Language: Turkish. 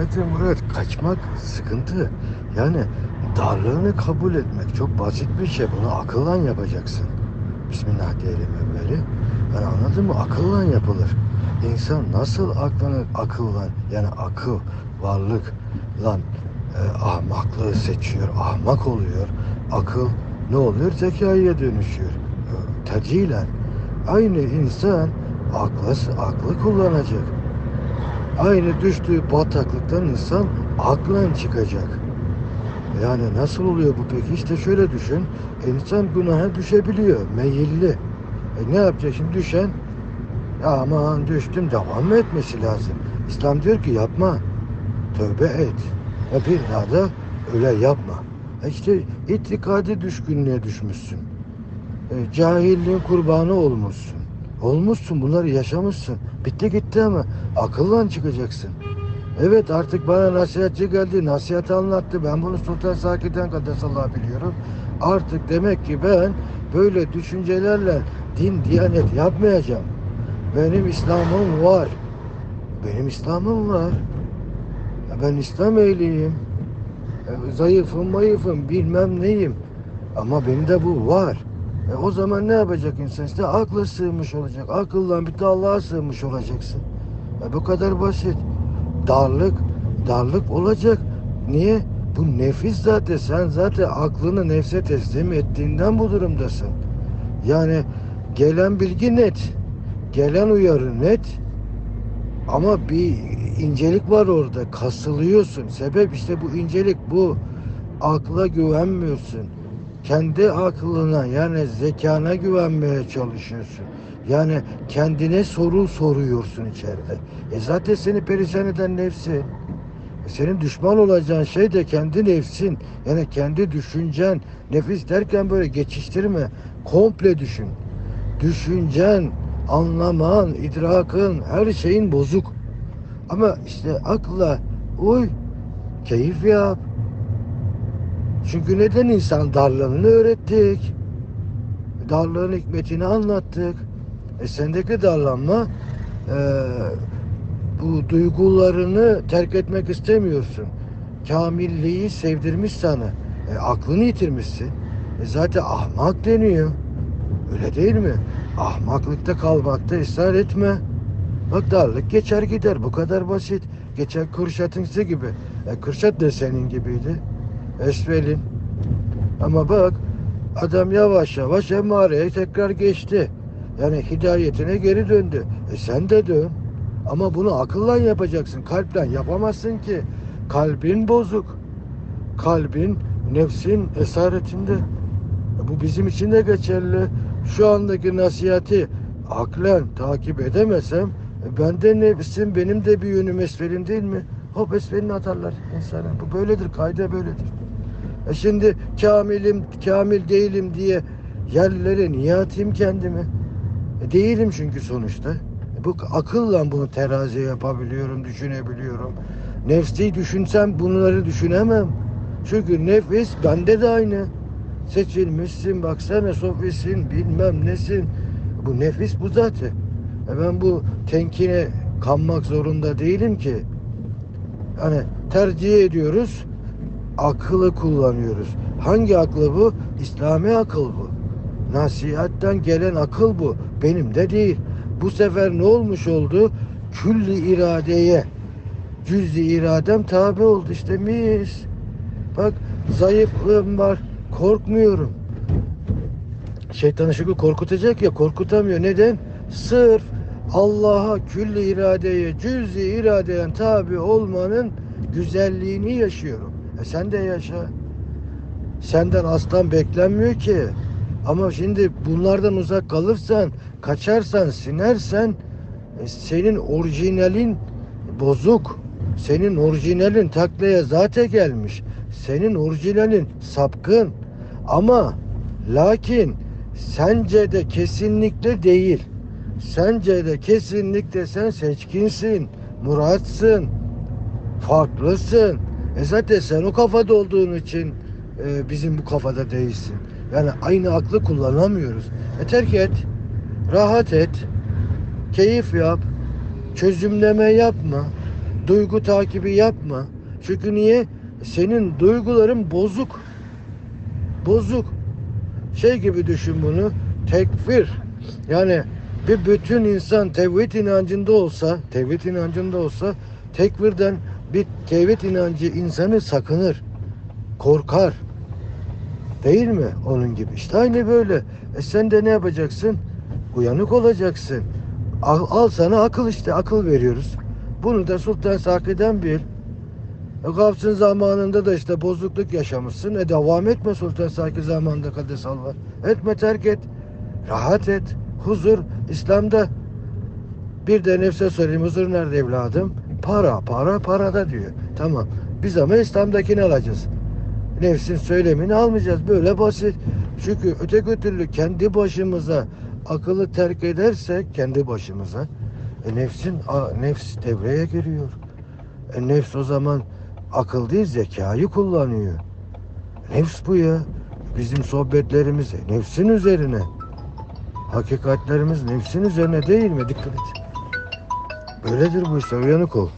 Zaten Murat kaçmak sıkıntı. Yani darlığını kabul etmek çok basit bir şey. Bunu akıllan yapacaksın. Bismillah diyelim evveli. Yani anladın mı? Akıllan yapılır. İnsan nasıl aklanır akıllan yani akıl, varlık lan e, ahmaklığı seçiyor, ahmak oluyor. Akıl ne oluyor? Zekaya dönüşüyor. E, Tecilen. Aynı insan aklı, aklı kullanacak. Aynı düştüğü bataklıktan insan aklen çıkacak. Yani nasıl oluyor bu peki? İşte şöyle düşün. İnsan günaha düşebiliyor. Meyilli. E ne yapacak şimdi düşen? Ya aman düştüm devam mı etmesi lazım? İslam diyor ki yapma. Tövbe et. Ve bir daha da öyle yapma. E işte itikadi düşkünlüğe düşmüşsün. E, cahilliğin kurbanı olmuşsun. Olmuşsun bunları yaşamışsın. Bitti gitti ama akıllan çıkacaksın. Evet artık bana nasihatçi geldi. Nasihat anlattı. Ben bunu Sultan Sakit'ten Kaddesallahu biliyorum. Artık demek ki ben böyle düşüncelerle din, diyanet yapmayacağım. Benim İslam'ım var. Benim İslam'ım var. Ben İslam ehliyim. Zayıfım, mayıfım, bilmem neyim. Ama bende bu var. E o zaman ne yapacak insan? İşte akla sığmış olacak. Akılla bir de Allah'a sığmış olacaksın. E bu kadar basit. Darlık, darlık olacak. Niye? Bu nefis zaten. Sen zaten aklını nefse teslim ettiğinden bu durumdasın. Yani gelen bilgi net. Gelen uyarı net. Ama bir incelik var orada. Kasılıyorsun. Sebep işte bu incelik bu. Akla güvenmiyorsun. Kendi aklına yani zekana güvenmeye çalışıyorsun. Yani kendine soru soruyorsun içeride. E zaten seni perişan eden nefsi. E senin düşman olacağın şey de kendi nefsin. Yani kendi düşüncen. Nefis derken böyle geçiştirme. Komple düşün. Düşüncen, anlaman, idrakın, her şeyin bozuk. Ama işte akla uy, keyif yap. Çünkü neden insan darlığını öğrettik? Darlığın hikmetini anlattık. E sendeki darlanma e, bu duygularını terk etmek istemiyorsun. Kamilliği sevdirmiş sana. E, aklını yitirmişsin. E, zaten ahmak deniyor. Öyle değil mi? Ahmaklıkta kalmakta ısrar etme. Bak darlık geçer gider. Bu kadar basit. Geçen Kürşat'ınki gibi. E, Kürşat da senin gibiydi. Esvelin. Ama bak adam yavaş yavaş emareye tekrar geçti. Yani hidayetine geri döndü. E sen de dön. Ama bunu akılla yapacaksın. Kalple yapamazsın ki. Kalbin bozuk. Kalbin nefsin esaretinde. E Bu bizim için de geçerli. Şu andaki nasihati aklen takip edemesem e ben de nefsim benim de bir yönüm esfelim değil mi? Hop esfelini atarlar insana. Bu böyledir. Kayda böyledir. E şimdi kamilim, kamil değilim diye yerlere niye atayım kendimi? E değilim çünkü sonuçta. E bu akılla bunu terazi yapabiliyorum, düşünebiliyorum. Nefsi düşünsem bunları düşünemem. Çünkü nefis bende de aynı. Seçilmişsin, baksana sofisin, bilmem nesin. Bu nefis bu zaten. E ben bu tenkine kanmak zorunda değilim ki. Hani tercih ediyoruz akıllı kullanıyoruz. Hangi aklı bu? İslami akıl bu. Nasihatten gelen akıl bu. Benim de değil. Bu sefer ne olmuş oldu? Külli iradeye cüz'i iradem tabi oldu işte mis. Bak zayıflığım var. Korkmuyorum. Şeytanı çünkü korkutacak ya korkutamıyor. Neden? Sırf Allah'a külli iradeye cüz'i iradeye tabi olmanın güzelliğini yaşıyorum. E sen de yaşa. Senden aslan beklenmiyor ki. Ama şimdi bunlardan uzak kalırsan, kaçarsan, sinersen e, senin orijinalin bozuk. Senin orijinalin taklaya zaten gelmiş. Senin orijinalin sapkın. Ama lakin sence de kesinlikle değil. Sence de kesinlikle sen seçkinsin, muratsın, farklısın. E zaten sen o kafada olduğun için e, bizim bu kafada değilsin. Yani aynı aklı kullanamıyoruz. E terk et, rahat et, keyif yap, çözümleme yapma, duygu takibi yapma. Çünkü niye? Senin duyguların bozuk. Bozuk. Şey gibi düşün bunu. Tekfir. Yani bir bütün insan tevhid inancında olsa, tevhid inancında olsa tekvirden bir tevhid inancı insanı sakınır. Korkar. Değil mi? Onun gibi. İşte aynı böyle. E sen de ne yapacaksın? Uyanık olacaksın. Al, al sana akıl işte. Akıl veriyoruz. Bunu da Sultan Saki'den bil. E, Gavs'ın zamanında da işte bozukluk yaşamışsın. E devam etme Sultan Saki zamanında Kadesallah. Etme terk et. Rahat et. Huzur. İslam'da bir de nefse sorayım huzur nerede evladım? Para, para, parada diyor. Tamam. Biz ama İslam'dakini alacağız. Nefsin söylemini almayacağız. Böyle basit. Çünkü öteki türlü kendi başımıza akıllı terk edersek kendi başımıza e, nefsin a, nefs devreye giriyor. E, nefs o zaman akıl değil zekayı kullanıyor. Nefs bu ya. Bizim sohbetlerimiz nefsin üzerine. Hakikatlerimiz nefsin üzerine değil mi? Dikkat et. Böyledir bu işte. Uyanık ol.